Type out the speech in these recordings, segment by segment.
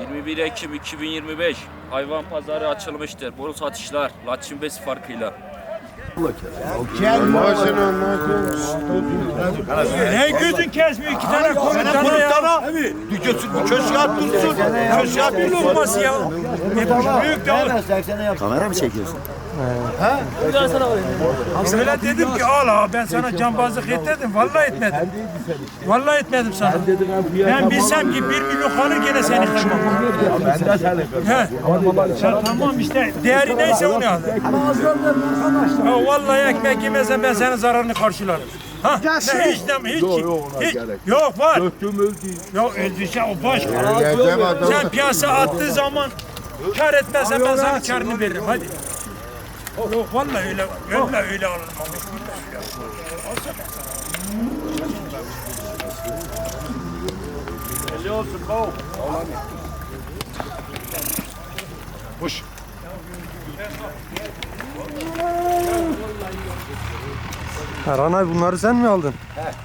21 Ekim 2025 hayvan pazarı açılmıştır. Bol satışlar Laçin Besi farkıyla. Ne gözün kesmiyor iki tane komutanı ya. Köşe at dursun. Köşe at Bir olması ya. Büyük de olur. Kamera mı çekiyorsun? Öyle dedim ki al ha ben sana cambazlık et dedim. Vallahi etmedim. Vallahi etmedim sana. Ben bilsem ki bir milyon kalır gene seni kırmam. He. Sen tamam işte değeri neyse onu al. Ha, vallahi ekmek yemezsen ben senin zararını karşılarım. Ha, ne hiç deme hiç. hiç. Yok var. Yok öldüyse o başka. Sen piyasa attığı zaman kar etmezsen ben sana karını veririm hadi. Yok vallahi öyle öyle öyle alınmamış. Hoş. Erhan abi bunları sen mi aldın?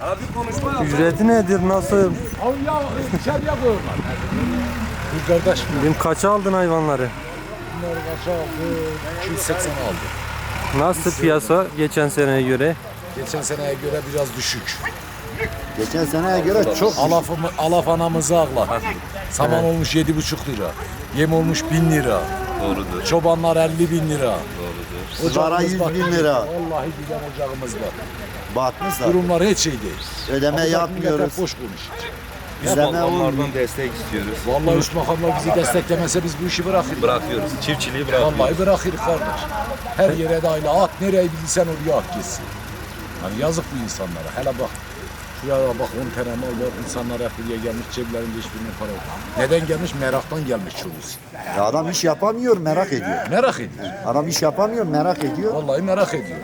Abi konuşma. Ücreti nedir? Nasıl? Bu kardeş Bugün kaça aldın hayvanları? Aldı? 280 aldı. Nasıl piyasa geçen seneye göre? Geçen seneye göre biraz düşük. Geçen seneye göre çok Alafımı, alaf anamızı ağla. Saman olmuş 7,5 lira. Yem olmuş 1000 lira. Doğrudur. Çobanlar 50 bin lira. Sigara 100 bak- bin lira. Vallahi güzel ocağımız var. batmışlar. Durumlar hiç şey değil. Ödeme Fakat yapmıyoruz. millet hep boş konuş. İzleme olmuyor. Onlardan destek istiyoruz. Vallahi üst makamlar bizi desteklemese biz bu işi bırakırız. Bırakıyoruz. Çiftçiliği bırakıyoruz. Vallahi bırakırız kardeş. Her yere de aile at nereye bilirsen oraya at gitsin. Hani yazık bu insanlara. Hele bak. Şuraya bak 10 tane mal var. İnsanlar hep buraya gelmiş ceplerinde hiçbirinin para yok. Neden gelmiş? Meraktan gelmiş çoğusu. Ya adam iş yapamıyor merak ediyor. Merak ediyor. Adam iş yapamıyor merak ediyor. Vallahi merak ediyor.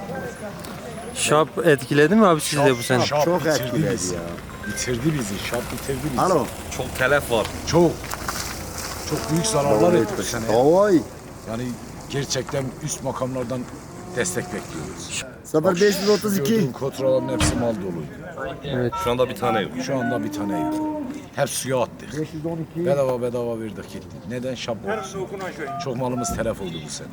Şap etkiledi mi abi sizde bu sene? Şap Çok etkiledi ya. Bitirdi bizi. Şap bitirdi bizi. Alo. Çok telef var. Çok. Çok büyük zararlar etti bu sene. Oy. Yani gerçekten üst makamlardan destek bekliyoruz. 0532. Gördüğün kontrollerin hepsi mal doluydu. Şu anda bir tane yok. Şu anda bir tane yok. Hep suya attık. 512. Bedava bedava verdik gitti. Neden şap olsun? Çok malımız telef oldu bu sene.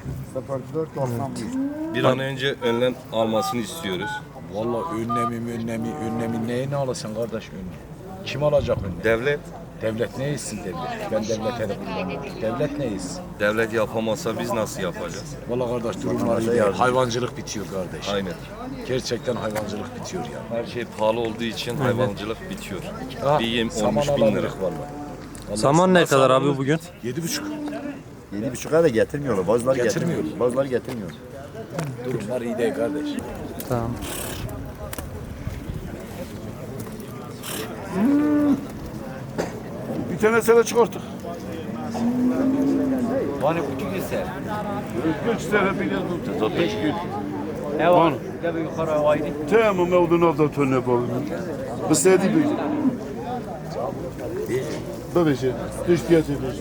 0491. Bir an önce önlem almasını istiyoruz. Vallahi önlemi önlemi önlemi neye ne alasan kardeş önlem? Kim alacak önlem? Devlet Devlet ne etsin devlet? Ben devlete de kullanmıyorum. Devlet ne etsin? devlet yapamazsa biz nasıl yapacağız? Vallahi kardeş durumlar iyi değil. Hayvancılık bitiyor kardeş. Aynen. Gerçekten hayvancılık bitiyor yani. Her şey pahalı olduğu için hayvancılık bitiyor. Ha, Bir yem olmuş bin lira. vallahi. Vallahi Saman ne kadar abi bugün? Yedi buçuk. 7.5'a da getirmiyorlar. Bazıları Getirmiyor. getirmiyor. Bazıları getirmiyor. Durumlar iyi değil kardeş. Tamam. Bir tane sana çıkarttık. Bana küçük ise. Kaç tane biliyorsun? Beş gün. Ne var? Bir yukarı vaydı. Tamam mevdun avda tönne yapalım. Bistedi bir. Babacı, düş piyasaya düş.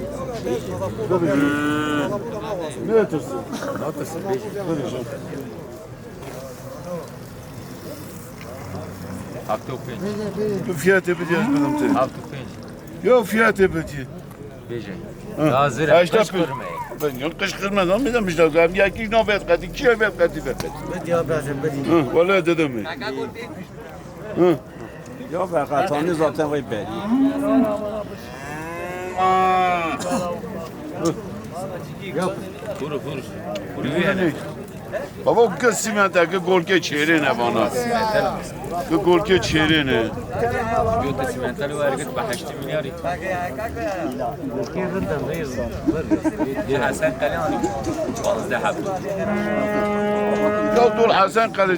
Babacı. Ne atırsın? Ne atırsın? Babacı. Hakkı okuyun. Fiyat yapacağız benim te. Hakkı okuyun. Yok fiyat yapacağız. Beje. Ha. Hazır. Ha, işte Kaç kırmayı. Ben yok kışkırmadan mı demişler? Gam ya ki nöbet kat, iki nöbet kat nöbet kat. Hı, vallahi dedim mi? Ya ben katanı zaten vay be. Kuru kuru. Kuru yani. Baba bu kız simenta ki golke çeyrene bana. Ki golke çeyrene. Göte simentali var git bahşişti milyarı. دي حسن كلامي والله ذهب Ya dur Hasan Kale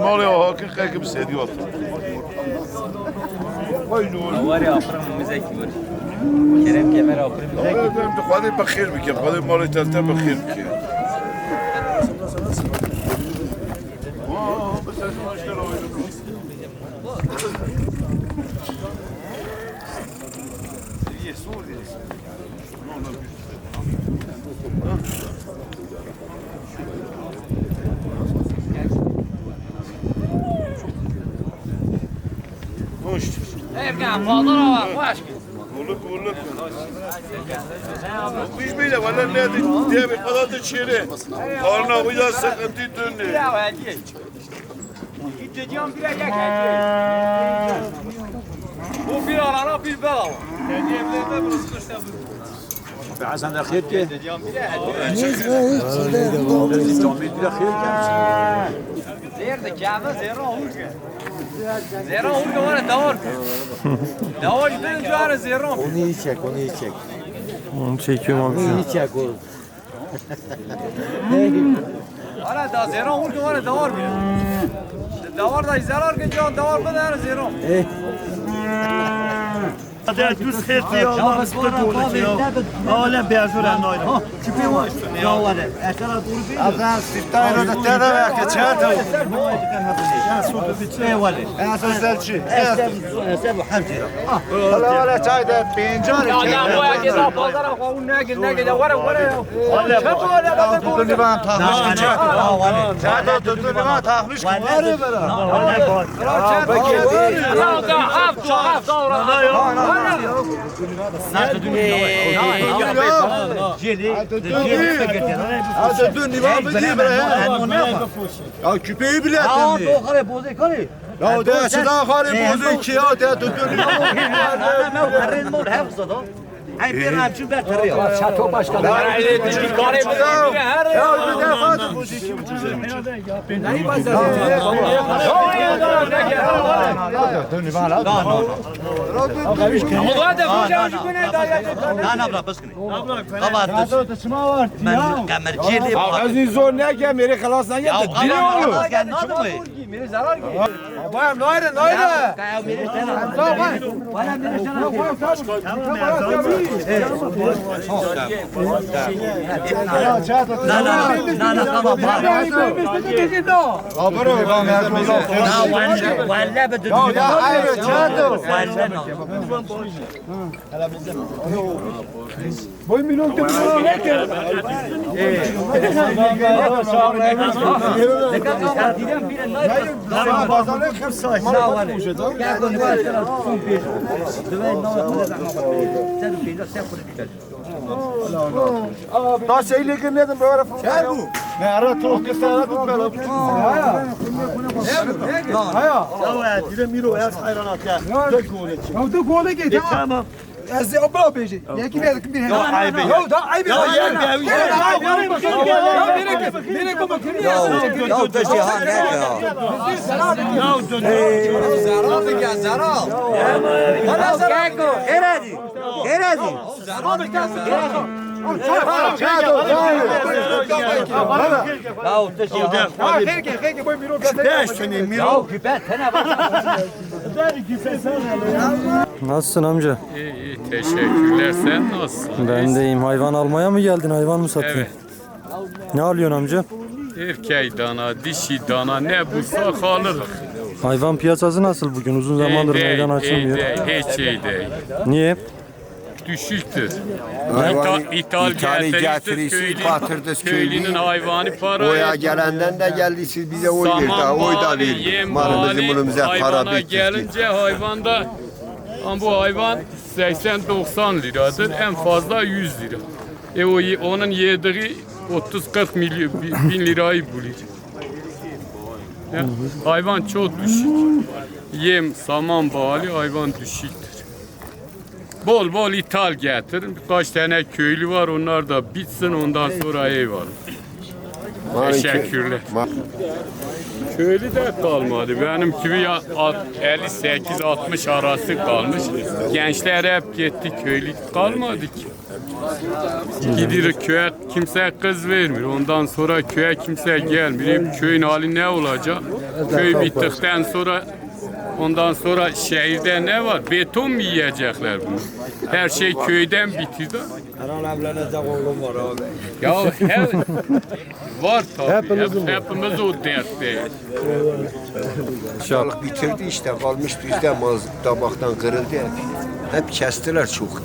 mali o hakika gibi sediyor. Vay nur. واري اخر من مزاكي وري كلام كاميرا اخر من مزاكي Ben de hadi bakır bir kere. Hadi mali teste bakır bir kere. Hoş. ارجع فاضل واش Oğlum olur. Hiç böyle valla ne diye bir kadar da çeri. Karnına bu da sıkıntı dönüyor. Gideceğim bire gel Bu bir alana bir bel al. حسن خير كي Nerede kâme zera hulke. Zera hulke var davar. Davar ben cüare zera. Onu iyi çek, onu iyi çek. Onu çekiyorum abi şu an. İyi çek oğlum. Ara da zera hulke var davar bir. Davar da zarar can davar ben her zera. دوست خیرتی الله بسکت بوله آله بیازور انایل چپی واش یا وله اشترا دور بی Azam siftah euro da tere ve ke çerto. ای وله En selçi. سبو حمزه Hala hala çay da pincan Ya ya bu ya gida pazara kavun ne gida ne gida var var. Çabuk öyle bak. Tutun divan tahmış ki çerto. اه وله Çerto tutun divan tahmış Znači, tu nije ovaj. Ovaj, ovaj. Želi, želi sekretara. A da tu nije ovaj bedi bre. Ya küpeyi bile atın diye. Aa, doğru bozu kare. Ya o da açıdan kare bozu ki ya da tu tu nije ovaj. Ben karın mol hafıza da. Ay bir rapçı ben tarıyor. Çato başkanı. Ya bir kare bozu. Ya Ağzını zor ne gel, meri kalasına gel. Dile oğlum. Zarar gel bir defa da bozu ki Dün divan la. Bu da bu canı güne dayak. نه نبرا بس کنی قبار بس من قمر جیلی Az zor ne ki meri kalasdan یا geldi. قبار نه نادمه Biri zarar ki. Bayım noyre noyre. نه نه نه نه قبار Abro Ez abla beji. Yeki bir bir. Ya ayıp. Ya da ayıp. Ya yer bir. Ya nereye nereye bu bakın ya. Ya da şey ha ne ya. Ya dönüyor. Zarar ya zarar. Bana zarar. Eradi. Eradi. Zarar ya zarar. Nasılsın amca? İyi iyi teşekkürler. Sen nasılsın? Ben deyim. Hayvan almaya mı geldin? Hayvan mı satıyorsun? Evet. Ne alıyorsun amca? Erkek dana, dişi dana ne bulsa kalır. Hayvan piyasası nasıl bugün? Uzun zamandır meydan açılmıyor. Hiç iyi değil. Niye? Düşüktür. Hayvan İthal, ithal getirirsiniz, köylü, batırdınız köylünün hayvanı para Oya gelenden de geldi siz bize oy verdi. Oy da verdi. Malımızı bunumuza para bitirdi. gelince hayvanda ama bu hayvan 80-90 liradır. En fazla 100 lira. E o, onun yediği 30-40 milyon bi- bin lirayı buluyor. Ya, hayvan çok düşük. Yem, saman bağlı hayvan düşüktür. Bol bol ithal getirin. Birkaç tane köylü var onlar da bitsin ondan sonra eyvallah. Teşekkürler. Köylü de kalmadı. Benim gibi ya- alt- 58-60 arası kalmış. Gençler hep gitti köylü kalmadı ki. Gidiyor köye kimse kız vermiyor. Ondan sonra köye kimse gelmiyor. Hep köyün hali ne olacak? Köy bittikten sonra ondan sonra şehirde ne var? Beton mu yiyecekler bunu? Her şey köyden bitiyor da. Ya her, var tabii. Hepimiz, hepimiz o dertteyiz. Balık bitirdi işte kalmış bizde tabaktan kırıldı hep. Hep kestiler çok.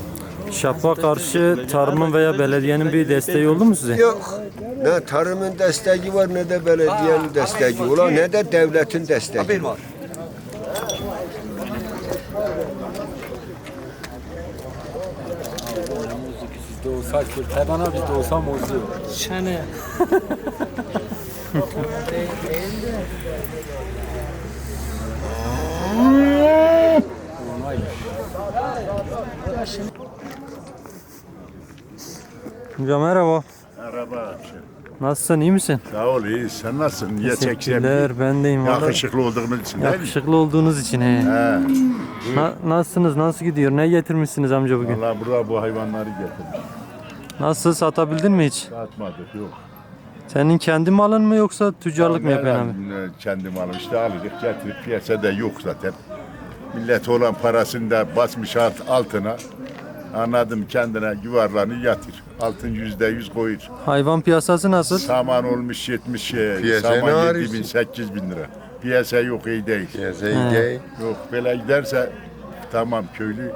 Şapa karşı tarımın veya belediyenin bir desteği oldu mu size? Yok. Ne tarımın desteği var ne de belediyenin desteği. Ulan ne de devletin desteği. Olsa Kenan abi de olsa bozuyor. Şene. Amca merhaba. Merhaba. Nasılsın iyi misin? Sağ ol iyi. Sen nasılsın? Niye? Teşekkürler ben deyim. Yakışıklı olduğumuz için değil mi? Yakışıklı olduğunuz için he. He. Na- nasılsınız? Nasıl gidiyor? Ne getirmişsiniz amca bugün? Valla burada bu hayvanları getirmiş. Nasıl satabildin mi hiç? Satmadık yok. Senin kendi malın mı yoksa tüccarlık mı yapıyorsun abi? E, Kendim alım işte alırız getirip piyasada yok zaten. Millet olan parasını da basmış alt, altına. Anladım kendine yuvarlanı yatır. Altın yüzde yüz koyur. Hayvan piyasası nasıl? Saman olmuş 70 şey. Piyasa ne saman 7 arıyorsun? bin 8 bin lira. Piyasa yok iyi değil. Değil. Yok böyle giderse tamam köylü,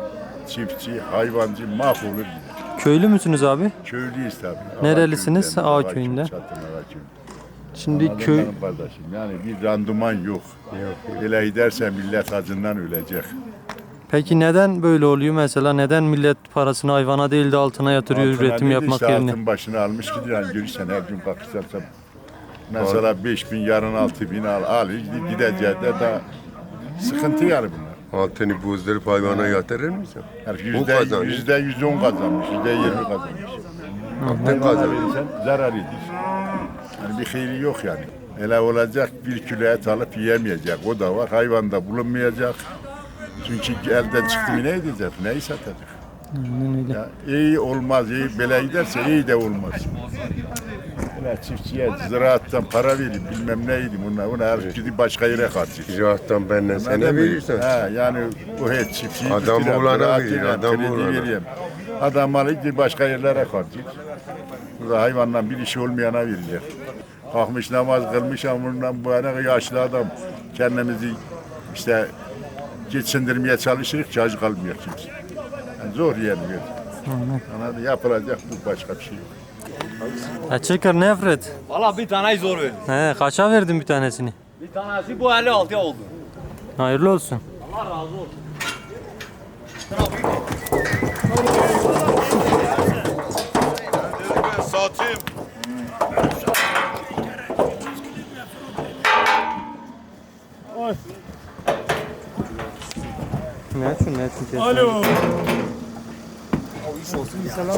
çiftçi, hayvancı mahvolur gider. Köylü müsünüz abi? Köylüyüz tabii. Nerelisiniz? Ağa köyünden. Çatın Ağa köyünde. Şimdi köy benim kardeşim. Yani bir randıman yok. Yok. Böyle giderse millet acından ölecek. Peki neden böyle oluyor mesela? Neden millet parasını hayvana değil de altına yatırıyor Altına üretim dedi yapmak işte yerine? Altın başına almış gidiyor. Yani görürsen her gün bakırsan mesela 5 bin yarın 6 bin al, al gideceği de daha sıkıntı yani bunlar. Altını bozdurup hayvana yatırır mısın? Yani O yüzde, kazanıyor. yüzde yüz on kazanmış, yüzde yirmi kazanmış. Altın Hayvana kazanır. verirsen zarar edir. Yani bir hayri yok yani. Hele olacak bir kilo et alıp yiyemeyecek. O da var. Hayvanda bulunmayacak. Çünkü elden çıktı mı ne edecek? Neyi satacak? Ya, iyi olmaz, iyi bele giderse iyi de olmaz. Hele çiftçiye ziraattan para vereyim bilmem neydi bunlar. Bunu her gidip başka yere harcayacak. Ticaretten benden sana Anladın mı? verirsen. He, yani bu hiç çiftçiyi Adam tutuyor, olana verir, adam kredi olana. Adam alıp bir başka yerlere harcıyor. Burada hayvanla bir işi olmayana verecek. Kalkmış namaz kılmış ama bundan bu yana yaşlı adam kendimizi işte geçindirmeye çalışırız ki aç kalmıyor kimse. Yani zor bir. Anladın? Yapılacak bu başka bir şey yok. Ha çıkar nefret. Valla bir tane zor verdim. He kaça verdin bir tanesini? Bir tanesi bu 56 oldu. Hayırlı olsun. Allah razı olsun. Satayım. Ne için ne için kesin? Alo.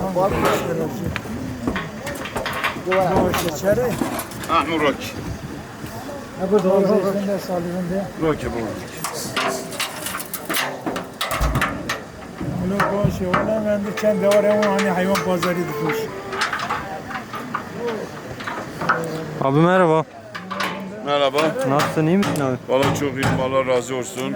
Ah Murat. Alo boş ya. Ulan ben de kendi oraya hani hayvan pazarı tutmuş. Abi merhaba. Merhaba. Nasılsın iyi misin abi? Valla çok iyiyim. Allah razı olsun.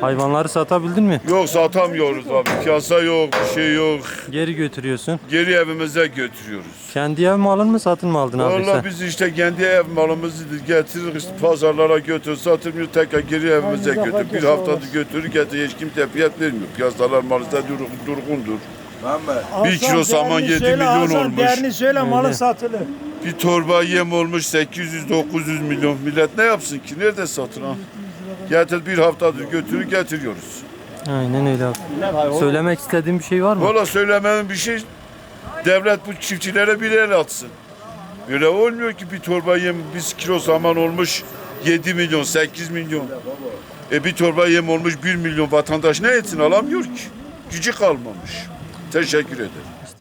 Hayvanları satabildin mi? Yok satamıyoruz abi. Piyasa yok, bir şey yok. Geri götürüyorsun. Geri evimize götürüyoruz. Kendi ev mi aldın mı satın mı aldın abi Vallahi sen? biz işte kendi ev malımızı getiririz, pazarlara götür, satılmıyor tekrar geri evimize götür. Bir haftadır götürür, getir, hiç kimse fiyat vermiyor. Piyasalar maalesef dur, durgundur. Bir kilo saman 7 milyon olmuş. Değerini söyle malı satılır. Bir torba yem olmuş 800-900 milyon. Millet ne yapsın ki? Nerede satın ha? Getir bir haftadır götürür getiriyoruz. Aynen öyle abi. Söylemek istediğin bir şey var mı? Valla söylemenin bir şey devlet bu çiftçilere bir el atsın. Öyle olmuyor ki bir torba yem bir kilo saman olmuş 7 milyon 8 milyon. E bir torba yem olmuş 1 milyon vatandaş ne etsin alamıyor ki. Gücü kalmamış. Teşekkür ederim.